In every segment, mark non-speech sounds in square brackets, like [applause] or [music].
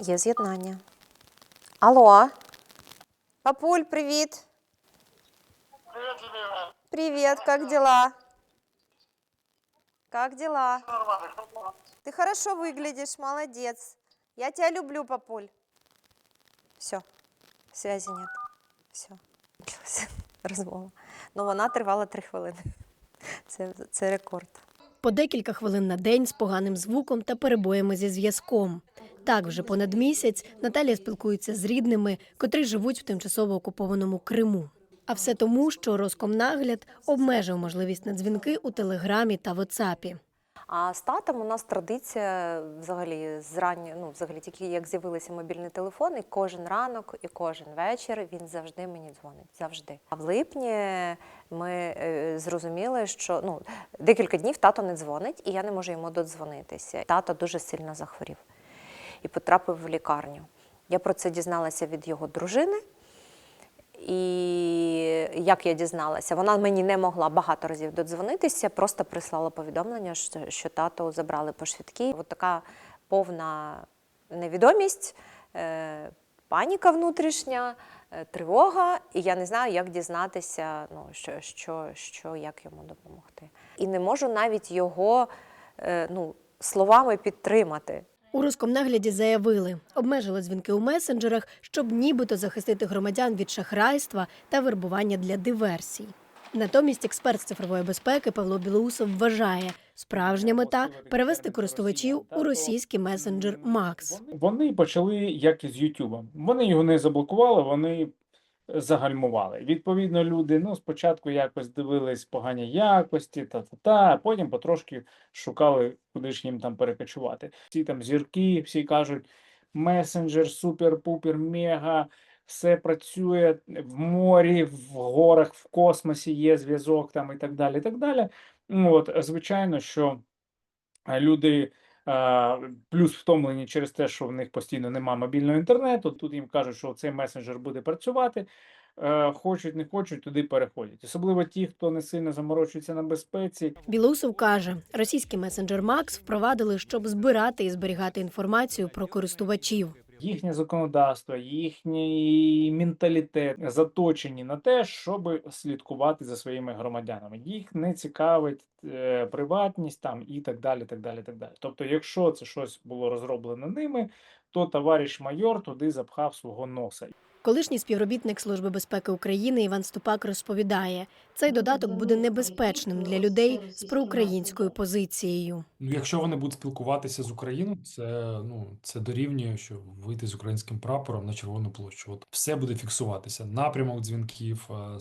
Є з'єднання. Алло. Папуль, привіт. Привет, любимая. Привет, как дела? Как дела? Всё нормально, что там? Ты хорошо выглядишь, молодец. Я тебя люблю, папуль. Все, связи нет. Все. [laughs] Розмова. Ну, вона тривала три хвилини. [laughs] Це, це рекорд. По декілька хвилин на день з поганим звуком та перебоями зі зв'язком. Так, вже понад місяць Наталія спілкується з рідними, котрі живуть в тимчасово окупованому Криму. А все тому, що Роскомнагляд обмежив можливість на дзвінки у Телеграмі та Ватсапі. А з татом у нас традиція взагалі зрання, ну взагалі тільки як з'явилися мобільні телефони, кожен ранок і кожен вечір він завжди мені дзвонить. Завжди. А в липні ми е, зрозуміли, що ну декілька днів тато не дзвонить, і я не можу йому додзвонитися. Тато дуже сильно захворів і потрапив в лікарню. Я про це дізналася від його дружини. І як я дізналася, вона мені не могла багато разів додзвонитися, просто прислала повідомлення, що, тато забрали по швидкій. От така повна невідомість, е, паніка внутрішня, е, тривога, і я не знаю, як дізнатися, ну, що, що, що, як йому допомогти. І не можу навіть його е, ну, словами підтримати. У Роскомнагляді заявили, обмежили дзвінки у месенджерах, щоб нібито захистити громадян від шахрайства та вербування для диверсій. Натомість експерт з цифрової безпеки Павло Білоусов вважає, справжня мета перевести користувачів у російський месенджер Макс. Вони почали як із Ютубом. Вони його не заблокували, вони загальмували. Відповідно, люди ну спочатку якось дивились погані якості, та та та, а потім потрошки шукали, куди ж їм там перекочувати. Всі там зірки, всі кажуть, месенджер, супер-пупер, мега. Все працює в морі, в горах, в космосі є зв'язок там і так далі. І так далі. Ну, От, звичайно, що е, люди плюс втомлені через те, що в них постійно немає мобільного інтернету. Тут їм кажуть, що цей месенджер буде працювати. е, Хочуть, не хочуть, туди переходять. Особливо ті, хто не сильно заморочується на безпеці. Білоусов каже, російський месенджер Макс впровадили, щоб збирати і зберігати інформацію про користувачів. Їхнє законодавство, їхній менталітет заточені на те, щоб слідкувати за своїми громадянами. Їх не цікавить е, приватність там і так далі. так далі, так далі. Тобто, якщо це щось було розроблено ними, то товариш майор туди запхав свого носа. Колишній співробітник Служби безпеки України Іван Ступак розповідає, цей додаток буде небезпечним для людей з проукраїнською позицією. Ну, якщо вони будуть спілкуватися з Україною, це ну це дорівнює, що вийти з українським прапором на червону площу. От все буде фіксуватися. Напрямок дзвінків, е,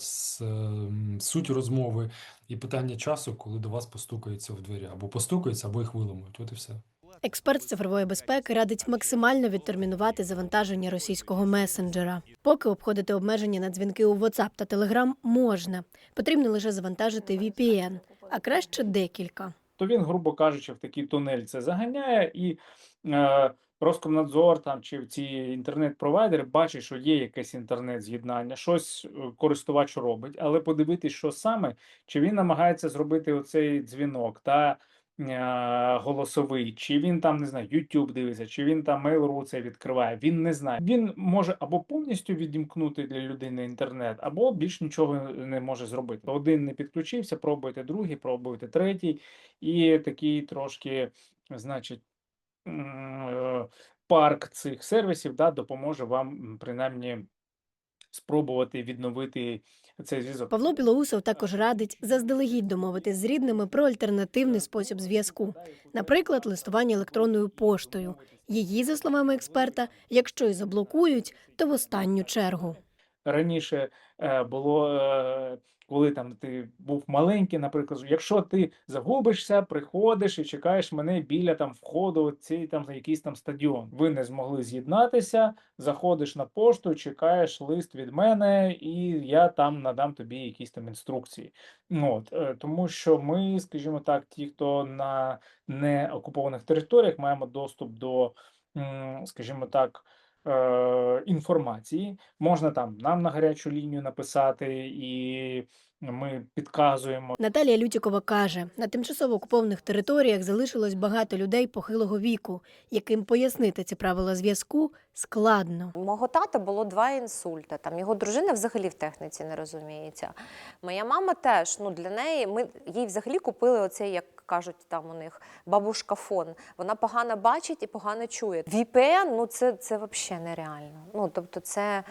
суть розмови і питання часу, коли до вас постукаються в двері, або постукаються, або їх виламують. От і все. Експерт з цифрової безпеки радить максимально відтермінувати завантаження російського месенджера. Поки обходити обмеження на дзвінки у WhatsApp та Telegram можна. Потрібно лише завантажити VPN, а краще декілька. то він, грубо кажучи, в такий тунель це заганяє, і е, Роскомнадзор там чи ці інтернет-провайдери бачать, що є якесь інтернет-з'єднання, щось е, користувач робить, але подивитись, що саме, чи він намагається зробити оцей дзвінок та голосовий, чи він там не знаю, YouTube дивиться, чи він там Mail.ru це відкриває. Він не знає. Він може або повністю відімкнути для людини інтернет, або більш нічого не може зробити. Один не підключився, пробуйте другий, пробуйте третій, і такий трошки, значить, е, парк цих сервісів да, допоможе вам принаймні спробувати відновити цей зв'язок. Павло Білоусов також радить заздалегідь домовитись з рідними про альтернативний спосіб зв'язку, наприклад, листування електронною поштою. Її, за словами експерта, якщо і заблокують, то в останню чергу. Раніше е, було, е, коли там ти був маленький, наприклад, якщо ти загубишся, приходиш і чекаєш мене біля там входу, цей там якийсь там стадіон. Ви не змогли з'єднатися, заходиш на пошту, чекаєш лист від мене, і я там надам тобі якісь там інструкції. Ну, От, е, тому що ми, скажімо так, ті, хто на неокупованих територіях, маємо доступ до, скажімо так. Е, Інформації. Можна там нам на гарячу лінію написати і ми підказуємо. Наталія Лютікова каже, на тимчасово окупованих територіях залишилось багато людей похилого віку, яким пояснити ці правила зв'язку складно. У Мого тата було два інсульти. Там його дружина взагалі в техніці не розуміється. Моя мама теж. Ну для неї ми їй взагалі купили оцей, як кажуть, там у них бабушка фон. Вона погано бачить і погано чує. VPN, ну це, це взагалі нереально. Ну тобто, це.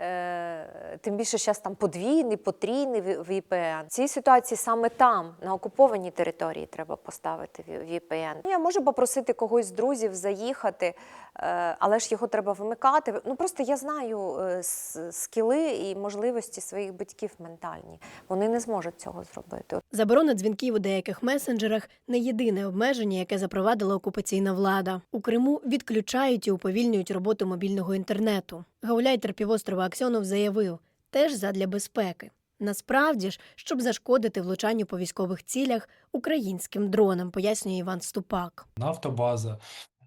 Е, тим більше зараз там подвійний, потрійний VPN. В цій ситуації саме там, на окупованій території, треба поставити VPN. Я можу попросити когось з друзів заїхати, е, але ж його треба вимикати. Ну просто я знаю е, скіли і можливості своїх батьків ментальні. Вони не зможуть цього зробити. Заборона дзвінків у деяких месенджерах не єдине обмеження, яке запровадила окупаційна влада. У Криму відключають і уповільнюють роботу мобільного інтернету. Гауляйтер півострова Аксьонов заявив, теж задля безпеки. Насправді ж, щоб зашкодити влучанню по військових цілях українським дронам, пояснює Іван Ступак. нафтобаза,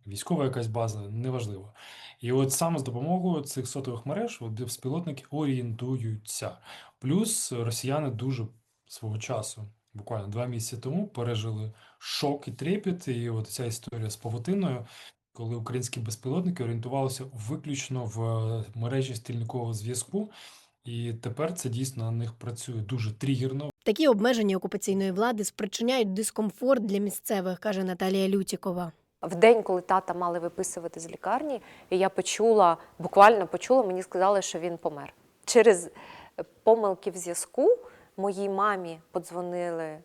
військова якась база, неважливо. І от саме з допомогою цих сотових мереж безпілотники орієнтуються. Плюс росіяни дуже свого часу, буквально два місяці тому, пережили шок і трепет. І от ця історія з павутиною, коли українські безпілотники орієнтувалися виключно в е, мережі стільникового зв'язку. І тепер це дійсно на них працює дуже тригерно. Такі обмеження окупаційної влади спричиняють дискомфорт для місцевих, каже Наталія Лютікова. В день, коли тата мали виписувати з лікарні, і я почула, буквально почула, мені сказали, що він помер. Через помилки в зв'язку моїй мамі подзвонили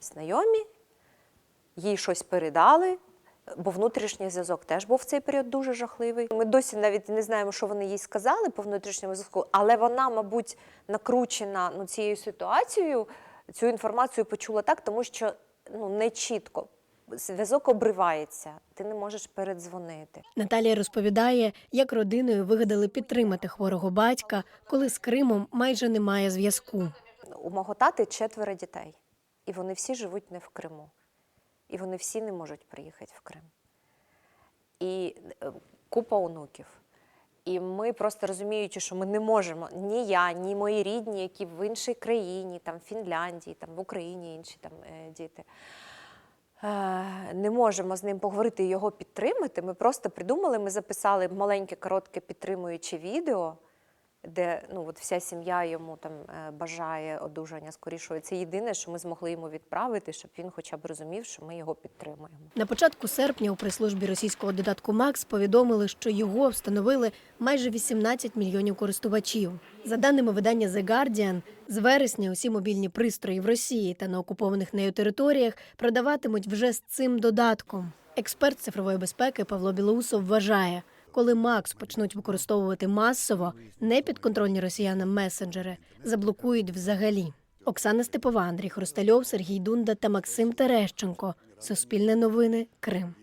знайомі, їй щось передали, бо внутрішній зв'язок теж був в цей період дуже жахливий. Ми досі навіть не знаємо, що вони їй сказали по внутрішньому зв'язку, але вона, мабуть, накручена ну, цією ситуацією, цю інформацію почула так, тому що ну, не чітко. Зв'язок обривається, ти не можеш передзвонити. Наталія розповідає, як родиною вигадали підтримати хворого батька, коли з Кримом майже немає зв'язку. У мого тати четверо дітей, і вони всі живуть не в Криму. І вони всі не можуть приїхати в Крим. І е, купа онуків. І ми просто розуміючи, що ми не можемо ні я, ні мої рідні, які в іншій країні, там в Фінляндії, там в Україні інші там е, діти. е, Не можемо з ним поговорити і його підтримати. Ми просто придумали, ми записали маленьке, коротке підтримуюче відео, де ну, от вся сім'я йому там е, бажає одужання скорішого. Це єдине, що ми змогли йому відправити, щоб він хоча б розумів, що ми його підтримуємо. На початку серпня у прес-службі російського додатку Макс повідомили, що його встановили майже 18 мільйонів користувачів. За даними видання The Guardian, з вересня усі мобільні пристрої в Росії та на окупованих нею територіях продаватимуть вже з цим додатком. Експерт цифрової безпеки Павло Білоусов вважає, коли Макс почнуть використовувати масово непідконтрольні росіянам месенджери, заблокують взагалі. Оксана Степова, Андрій Хрустальов, Сергій Дунда та Максим Терещенко. Суспільне новини. Крим.